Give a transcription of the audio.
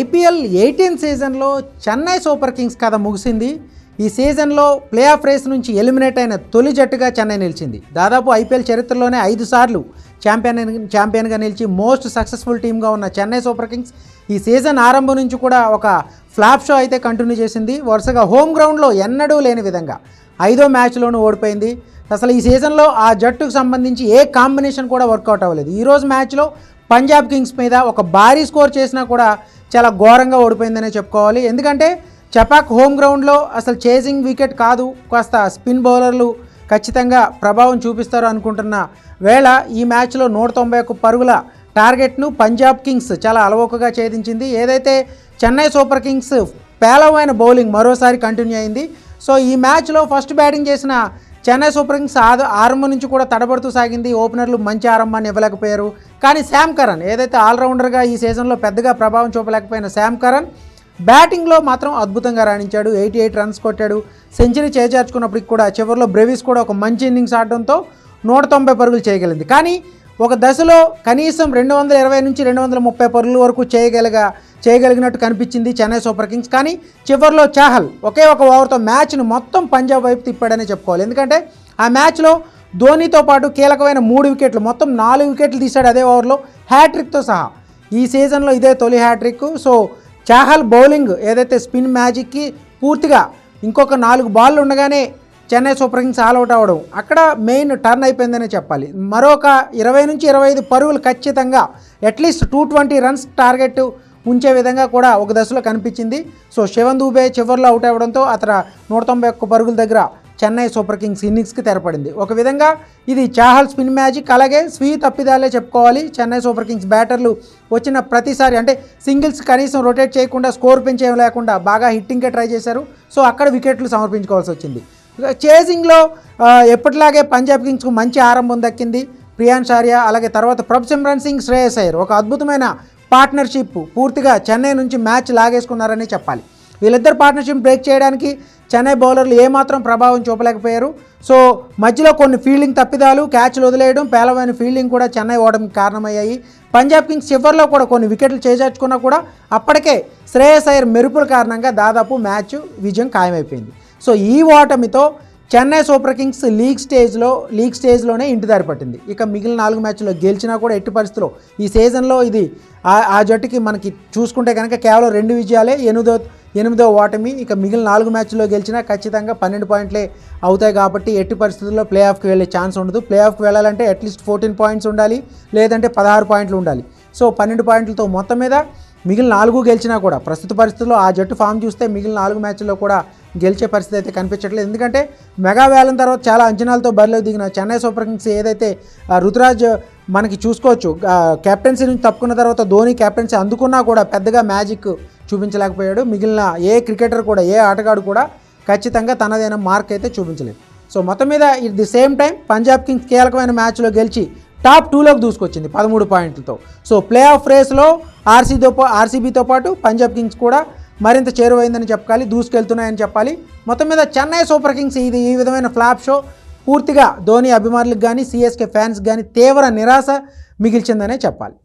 IPL eighteen సీజన్లో Chennai super Kings కథ ముగిసింది. ఈ సీజన్లో ప్లే ఆఫ్ రేస్ నుంచి ఎలిమినేట్ అయిన తొలి జట్టుగా చెన్నై నిలిచింది. దాదాపు ఐపీఎల్ చరిత్రలోనే ఐదు సార్లు ఛాంపియన్ ఛాంపియన్గా నిలిచి మోస్ట్ సక్సెస్ఫుల్ టీమ్గా ఉన్న చెన్నై సూపర్ కింగ్స్ ఈ సీజన్ ఆరంభం నుంచి కూడా ఒక ఫ్లాప్ షో అయితే కంటిన్యూ చేసింది. వరుసగా హోమ్ గ్రౌండ్లో ఎన్నడూ లేని విధంగా ఐదో మ్యాచ్లోనూ ఓడిపోయింది. అసలు ఈ సీజన్లో ఆ జట్టుకు సంబంధించి ఏ కాంబినేషన్ కూడా వర్కౌట్ అవ్వలేదు. ఈరోజు మ్యాచ్లో పంజాబ్ కింగ్స్ మీద ఒక భారీ స్కోర్ చేసినా కూడా చాలా ఘోరంగా ఓడిపోయిందనే చెప్పుకోవాలి. ఎందుకంటే చపాక్ హోమ్ గ్రౌండ్లో అసలు చేజింగ్ వికెట్ కాదు కాస్త స్పిన్ బౌలర్లు ఖచ్చితంగా ప్రభావం చూపిస్తారు అనుకుంటున్న వేళ ఈ మ్యాచ్లో నూట తొంభై ఒక్క పరుగుల టార్గెట్ను పంజాబ్ కింగ్స్ చాలా అలవోకగా ఛేదించింది. ఏదైతే చెన్నై సూపర్ కింగ్స్ పేలవమైన బౌలింగ్ మరోసారి కంటిన్యూ అయింది. సో ఈ మ్యాచ్లో ఫస్ట్ బ్యాటింగ్ చేసిన చెన్నై సూపర్ కింగ్స్ ఆద ఆరంభం నుంచి కూడా తడబడుతూ సాగింది. ఓపెనర్లు మంచి ఆరంభాన్ని ఇవ్వలేకపోయారు. కానీ శామ్ కరణ్ ఏదైతే ఆల్రౌండర్గా ఈ సీజన్లో పెద్దగా ప్రభావం చూపలేకపోయిన శామ్ కరణ్ బ్యాటింగ్లో మాత్రం అద్భుతంగా రాణించాడు. ఎయిటీ ఎయిట్ రన్స్ కొట్టాడు. సెంచరీ చేజార్చుకున్నప్పటికి కూడా చివరిలో బ్రెవిస్ కూడా ఒక మంచి ఇన్నింగ్స్ ఆడడంతో నూట తొంభై పరుగులు చేయగలిగింది. కానీ ఒక దశలో కనీసం రెండు వందల ఇరవై నుంచి రెండు వందల ముప్పై పరుగుల వరకు చేయగలిగా చేయగలిగినట్టు కనిపించింది చెన్నై సూపర్ కింగ్స్. కానీ చివరిలో చాహల్ ఒకే ఒక ఓవర్తో మ్యాచ్ను మొత్తం పంజాబ్ వైపు తిప్పాడనే చెప్పుకోవాలి. ఎందుకంటే ఆ మ్యాచ్లో ధోనీతో పాటు కీలకమైన మూడు వికెట్లు మొత్తం నాలుగు వికెట్లు తీశాడు అదే ఓవర్లో. హ్యాట్రిక్తో సహా. ఈ సీజన్లో ఇదే తొలి హ్యాట్రిక్. సో చాహల్ బౌలింగ్ ఏదైతే స్పిన్ మ్యాజిక్కి పూర్తిగా ఇంకొక నాలుగు బాళ్ళు ఉండగానే చెన్నై సూపర్ కింగ్స్ ఆల్అవుట్ అవ్వడం. అక్కడ మెయిన్ టర్న్ అయిపోయిందనే చెప్పాలి. మరొక ఇరవై నుంచి ఇరవై ఐదు పరుగులు ఖచ్చితంగా at least two twenty runs target ఉంచే విధంగా కూడా ఒక దశలో కనిపించింది. సో శివన్ దూబే చివరిలో అవుట్ అవ్వడంతో అతను నూట తొంభై ఒక్క పరుగుల దగ్గర చెన్నై సూపర్ కింగ్స్ ఇన్నింగ్స్కి తెరపడింది. ఒక విధంగా ఇది చాహల్ స్పిన్ మ్యాజిక్ అలాగే స్వీ తప్పిదాలే చెప్పుకోవాలి. చెన్నై సూపర్ కింగ్స్ బ్యాటర్లు వచ్చిన ప్రతిసారి అంటే సింగిల్స్ కనీసం రొటేట్ చేయకుండా స్కోర్ పెంచేయం లేకుండా బాగా హిట్టింగ్కే ట్రై చేశారు. సో అక్కడ వికెట్లు సమర్పించుకోవాల్సి వచ్చింది. చేసింగ్లో ఎప్పటిలాగే పంజాబ్ కింగ్స్కు మంచి ఆరంభం దక్కింది. ప్రియాన్ షారియా అలాగే తర్వాత ప్రభ్ సింగ్ శ్రేయస్ అయ్యర్. ఒక అద్భుతమైన పార్ట్నర్షిప్ పూర్తిగా చెన్నై నుంచి మ్యాచ్ లాగేసుకున్నారని చెప్పాలి. వీళ్ళిద్దరు పార్ట్నర్షిప్ బ్రేక్ చేయడానికి చెన్నై బౌలర్లు ఏమాత్రం ప్రభావం చూపలేకపోయారు. సో మధ్యలో కొన్ని ఫీల్డింగ్ తప్పిదాలు క్యాచ్లు వదిలేయడం పేలవైన ఫీల్డింగ్ కూడా చెన్నై ఓడడానికి కారణమయ్యాయి. పంజాబ్ కింగ్స్ చివరిలో కూడా కొన్ని వికెట్లు చేజార్చుకున్నా కూడా అప్పటికే శ్రేయస్ అయ్యర్ మెరుపుల కారణంగా దాదాపు మ్యాచ్ విజయం ఖాయమైపోయింది. సో ఈ ఓటమితో చెన్నై సూపర్ కింగ్స్ లీగ్ స్టేజ్లో లీగ్ స్టేజ్లోనే ఇంటి దారి పట్టింది. ఇక మిగిలిన నాలుగు మ్యాచ్లో గెలిచినా కూడా ఎట్టి పరిస్థితిలో ఈ సీజన్లో ఇది ఆ- ఆ జట్టుకి మనకి చూసుకుంటే కనుక కేవలం రెండు విజయాలే. ఎనిమిదో ఎనిమిదో ఓటమి. ఇక మిగిలిన నాలుగు మ్యాచ్లో గెలిచినా ఖచ్చితంగా పన్నెండు పాయింట్లే అవుతాయి కాబట్టి ఎట్టి పరిస్థితుల్లో ప్లే ఆఫ్కి వెళ్ళే ఛాన్స్ ఉండదు. ప్లే ఆఫ్కి వెళ్ళాలంటే అట్లీస్ట్ ఫోర్టీన్ పాయింట్స్ ఉండాలి లేదంటే పదహారు పాయింట్లు ఉండాలి. సో పన్నెండు పాయింట్లతో మొత్తం మీద మిగిలిన నాలుగు గెలిచినా కూడా ప్రస్తుత పరిస్థితుల్లో ఆ జట్టు ఫామ్ చూస్తే మిగిలిన నాలుగు మ్యాచ్ల్లో కూడా గెలిచే పరిస్థితి అయితే కనిపించట్లేదు. ఎందుకంటే మెగా వేలం తర్వాత చాలా అంచనాలతో బరిలోకి దిగిన చెన్నై సూపర్ కింగ్స్ ఏదైతే రుతురాజ్ మనకి చూసుకోవచ్చు కెప్టెన్సీ నుంచి తప్పుకున్న తర్వాత ధోని కెప్టెన్సీ అందుకున్నా కూడా పెద్దగా మ్యాజిక్ చూపించలేకపోయాడు. మిగిలిన ఏ క్రికెటర్ కూడా ఏ ఆటగాడు కూడా ఖచ్చితంగా తనదైన మార్క్ అయితే చూపించలేదు. సో మొత్తం మీద it the same time Punjab Kings కీలకమైన మ్యాచ్లో గెలిచి టాప్ టూలోకి దూసుకొచ్చింది పదమూడు పాయింట్లతో. సో ప్లే ఆఫ్ రేస్లో ఆర్సీతో ఆర్సీబీతో పాటు పంజాబ్ కింగ్స్ కూడా మరింత చేరువైందని చెప్పాలి దూసుకెళ్తున్నాయని చెప్పాలి. మొత్తం మీద చెన్నై సూపర్ కింగ్స్ ఇది ఈ విధమైన ఫ్లాప్ షో. పూర్తిగా ధోని అభిమానులకు కానీ సిఎస్కే ఫ్యాన్స్ కానీ తీవ్ర నిరాశ మిగిల్చిందనే చెప్పాలి.